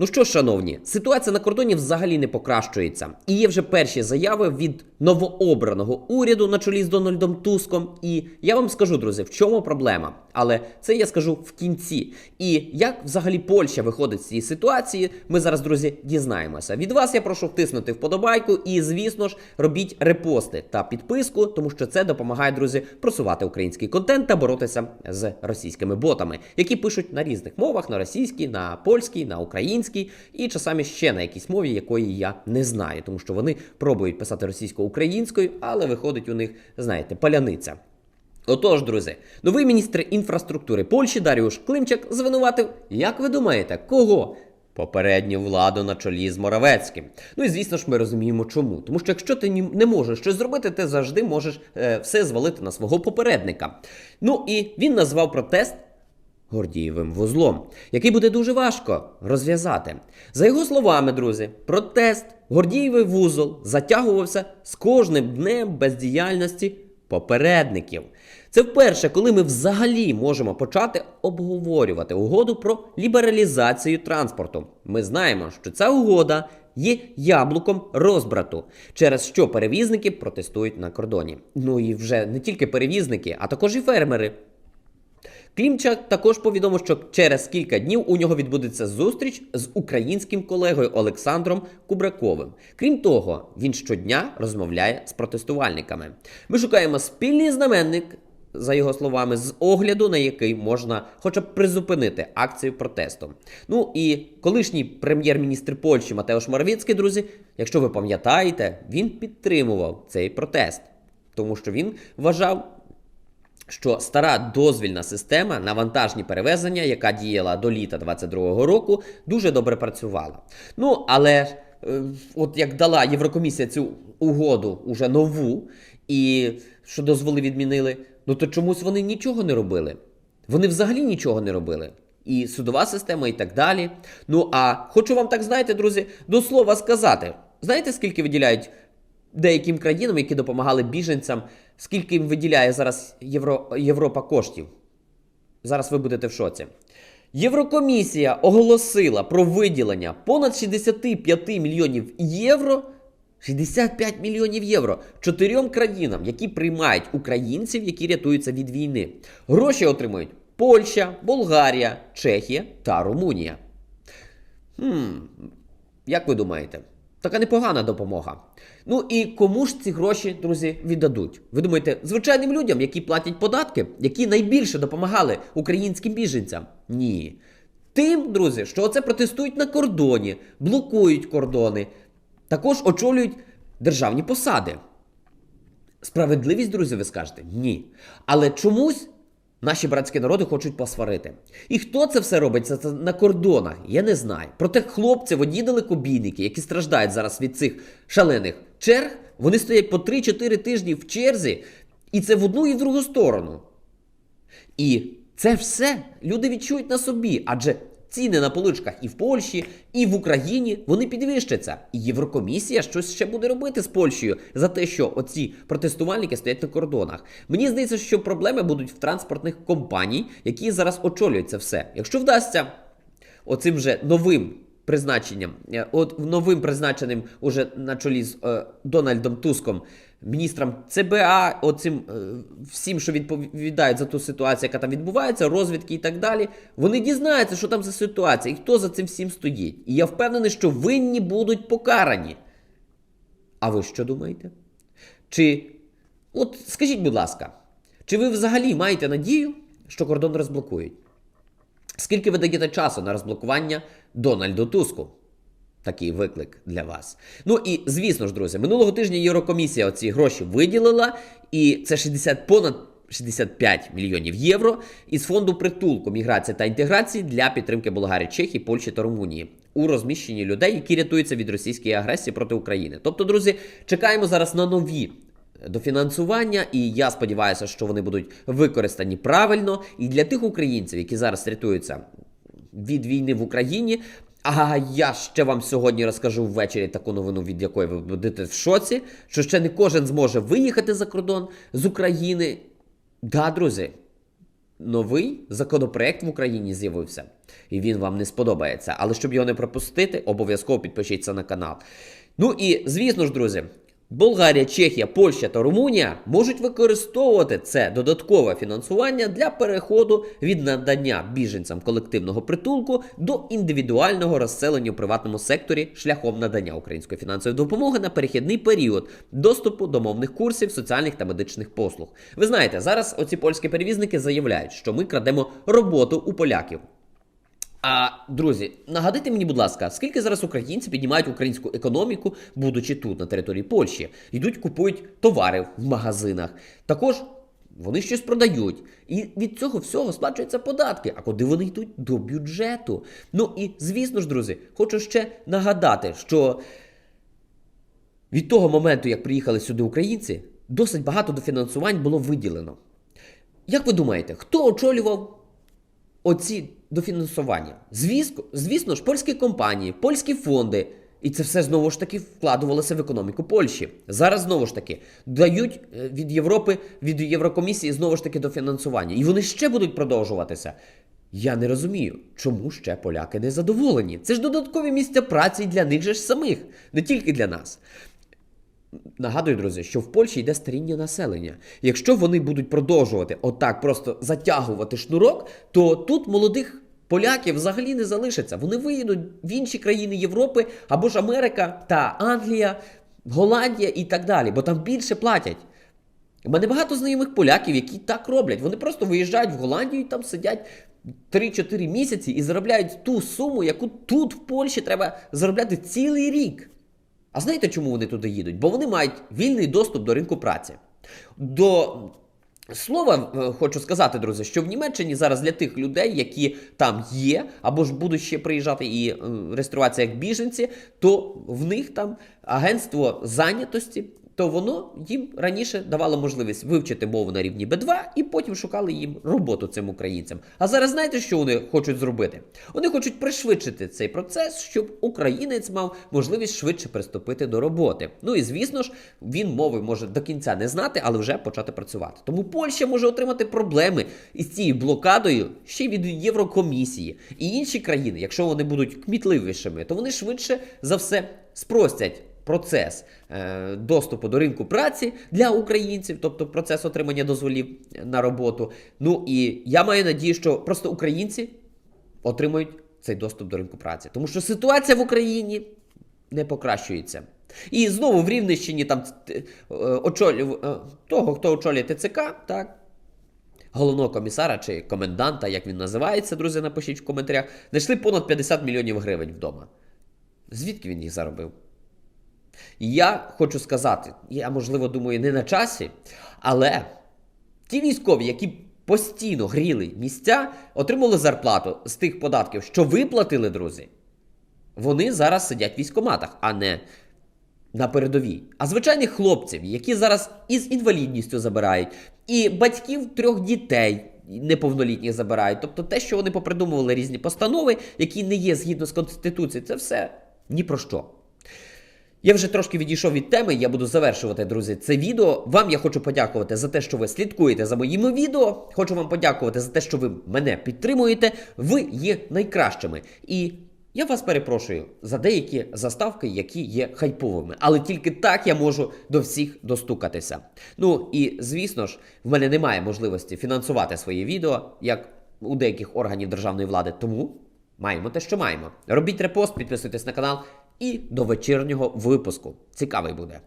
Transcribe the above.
Ну що, ж, шановні, ситуація на кордоні взагалі не покращується. І є вже перші заяви від новообраного уряду на чолі з Дональдом Туском. І я вам скажу, друзі, в чому проблема. Але це я скажу в кінці. І як взагалі Польща виходить з цієї ситуації, ми зараз, друзі, дізнаємося. Від вас я прошу втиснути вподобайку і, звісно ж, робіть репости та підписку, тому що це допомагає, друзі, просувати український контент та боротися з російськими ботами, які пишуть на різних мовах: на російській, на польській, на українській і часами ще на якійсь мові, якої я не знаю, тому що вони пробують писати російсько-українською, але виходить у них, знаєте, паляниця. Отож, друзі, новий міністр інфраструктури Польщі Даріуш Климчак звинуватив, як ви думаєте, кого? Попередню владу на чолі з Моравецьким. Ну і звісно ж, ми розуміємо, чому. Тому що якщо ти не можеш щось зробити, ти завжди можеш е, все звалити на свого попередника. Ну і він назвав протест Гордієвим вузлом, який буде дуже важко розв'язати. За його словами, друзі, протест Гордієвий вузол затягувався з кожним днем бездіяльності попередників. Це вперше, коли ми взагалі можемо почати обговорювати угоду про лібералізацію транспорту. Ми знаємо, що ця угода є яблуком розбрату, через що перевізники протестують на кордоні. Ну і вже не тільки перевізники, а також і фермери. Клімчак також повідомив, що через кілька днів у нього відбудеться зустріч з українським колегою Олександром Кубраковим. Крім того, він щодня розмовляє з протестувальниками. Ми шукаємо спільний знаменник, за його словами, з огляду, на який можна хоча б призупинити акцію протесту. Ну і колишній прем'єр-міністр Польщі Матеуш Моравіцький, друзі, якщо ви пам'ятаєте, він підтримував цей протест, тому що він вважав що стара дозвільна система на вантажні перевезення, яка діяла до літа 22-го року, дуже добре працювала. Ну, але е, от як дала Єврокомісія цю угоду уже нову, і що дозволи відмінили, ну то чомусь вони нічого не робили. Вони взагалі нічого не робили. І судова система, і так далі. Ну а хочу вам так, знаєте, друзі, до слова сказати: знаєте, скільки виділяють деяким країнам, які допомагали біженцям, скільки їм виділяє зараз Євро... Європа коштів? Зараз ви будете в шоці. Єврокомісія оголосила про виділення понад 65 мільйонів євро. 65 мільйонів євро чотирьом країнам, які приймають українців, які рятуються від війни. Гроші отримують Польща, Болгарія, Чехія та Румунія. Хм, як ви думаєте? Така непогана допомога. Ну і кому ж ці гроші, друзі, віддадуть? Ви думаєте, звичайним людям, які платять податки, які найбільше допомагали українським біженцям? Ні. Тим, друзі, що оце протестують на кордоні, блокують кордони, також очолюють державні посади. Справедливість, друзі, ви скажете? Ні. Але чомусь наші братські народи хочуть посварити. І хто це все робить це, на кордонах? Я не знаю. Проте хлопці, водії далекобійники, які страждають зараз від цих шалених черг, вони стоять по 3-4 тижні в черзі, і це в одну і в другу сторону. І це все люди відчують на собі, адже ціни на поличках і в Польщі, і в Україні вони підвищаться. І Єврокомісія щось ще буде робити з Польщею за те, що оці протестувальники стоять на кордонах. Мені здається, що проблеми будуть в транспортних компаній, які зараз очолюють це все. Якщо вдасться оцим же новим призначенням, е, от новим призначеним уже на чолі з е, Дональдом Туском, міністром ЦБА, оцим е, всім, що відповідають за ту ситуацію, яка там відбувається, розвідки і так далі, вони дізнаються, що там за ситуація і хто за цим всім стоїть. І я впевнений, що винні будуть покарані. А ви що думаєте? Чи, от скажіть, будь ласка, чи ви взагалі маєте надію, що кордон розблокують? Скільки ви даєте часу на розблокування Дональду Туску? Такий виклик для вас. Ну і звісно ж, друзі, минулого тижня Єврокомісія оці гроші виділила, і це 60 понад 65 мільйонів євро із фонду притулку міграції та інтеграції для підтримки Болгарії, Чехії, Польщі та Румунії у розміщенні людей, які рятуються від російської агресії проти України. Тобто, друзі, чекаємо зараз на нові дофінансування, і я сподіваюся, що вони будуть використані правильно. І для тих українців, які зараз рятуються від війни в Україні. А я ще вам сьогодні розкажу ввечері таку новину, від якої ви будете в шоці, що ще не кожен зможе виїхати за кордон з України. Да, друзі, новий законопроект в Україні з'явився, і він вам не сподобається. Але щоб його не пропустити, обов'язково підпишіться на канал. Ну і звісно ж, друзі. Болгарія, Чехія, Польща та Румунія можуть використовувати це додаткове фінансування для переходу від надання біженцям колективного притулку до індивідуального розселення у приватному секторі шляхом надання української фінансової допомоги на перехідний період доступу до мовних курсів, соціальних та медичних послуг. Ви знаєте, зараз оці польські перевізники заявляють, що ми крадемо роботу у поляків. А друзі, нагадайте мені, будь ласка, скільки зараз українці піднімають українську економіку, будучи тут, на території Польщі, йдуть, купують товари в магазинах. Також вони щось продають. І від цього всього сплачуються податки. А куди вони йдуть? До бюджету. Ну і звісно ж, друзі, хочу ще нагадати, що від того моменту, як приїхали сюди українці, досить багато дофінансувань було виділено. Як ви думаєте, хто очолював оці дофінансування? Звісно, звісно ж, польські компанії, польські фонди. І це все знову ж таки вкладувалося в економіку Польщі. Зараз знову ж таки дають е, від Європи, від Єврокомісії знову ж таки дофінансування. І вони ще будуть продовжуватися. Я не розумію, чому ще поляки не задоволені. Це ж додаткові місця праці для них же ж самих, не тільки для нас. Нагадую, друзі, що в Польщі йде старіння населення. Якщо вони будуть продовжувати отак просто затягувати шнурок, то тут молодих поляків взагалі не залишиться. Вони виїдуть в інші країни Європи або ж Америка та Англія, Голландія і так далі, бо там більше платять. У мене багато знайомих поляків, які так роблять. Вони просто виїжджають в Голландію і там сидять 3-4 місяці і заробляють ту суму, яку тут в Польщі треба заробляти цілий рік. А знаєте, чому вони туди їдуть? Бо вони мають вільний доступ до ринку праці. До слова, е, хочу сказати, друзі, що в Німеччині зараз для тих людей, які там є, або ж будуть ще приїжджати і е, реєструватися як біженці, то в них там агентство зайнятості. То воно їм раніше давало можливість вивчити мову на рівні B2 і потім шукали їм роботу цим українцям. А зараз знаєте, що вони хочуть зробити? Вони хочуть пришвидшити цей процес, щоб українець мав можливість швидше приступити до роботи. Ну і звісно ж, він мови може до кінця не знати, але вже почати працювати. Тому Польща може отримати проблеми із цією блокадою ще від Єврокомісії. І інші країни, якщо вони будуть кмітливішими, то вони швидше за все спростять процес е, доступу до ринку праці для українців, тобто процес отримання дозволів на роботу. Ну і я маю надію, що просто українці отримають цей доступ до ринку праці, тому що ситуація в Україні не покращується. І знову в Рівненщині там е, очолював е, того, хто очолює ТЦК, так. Головного комісара чи коменданта, як він називається, друзі, напишіть в коментарях, знайшли понад 50 мільйонів гривень вдома. Звідки він їх заробив? Я хочу сказати, я можливо думаю, не на часі, але ті військові, які постійно гріли місця, отримали зарплату з тих податків, що виплатили, друзі, вони зараз сидять в військоматах, а не на передовій. А звичайних хлопців, які зараз із інвалідністю забирають, і батьків трьох дітей. Неповнолітніх забирають. Тобто те, що вони попридумували різні постанови, які не є згідно з Конституцією, це все ні про що. Я вже трошки відійшов від теми, я буду завершувати, друзі, це відео. Вам я хочу подякувати за те, що ви слідкуєте за моїми відео. Хочу вам подякувати за те, що ви мене підтримуєте. Ви є найкращими. І я вас перепрошую за деякі заставки, які є хайповими. Але тільки так я можу до всіх достукатися. Ну і звісно ж, в мене немає можливості фінансувати свої відео, як у деяких органів державної влади. Тому маємо те, що маємо. Робіть репост, підписуйтесь на канал. І до вечірнього випуску. Цікавий буде.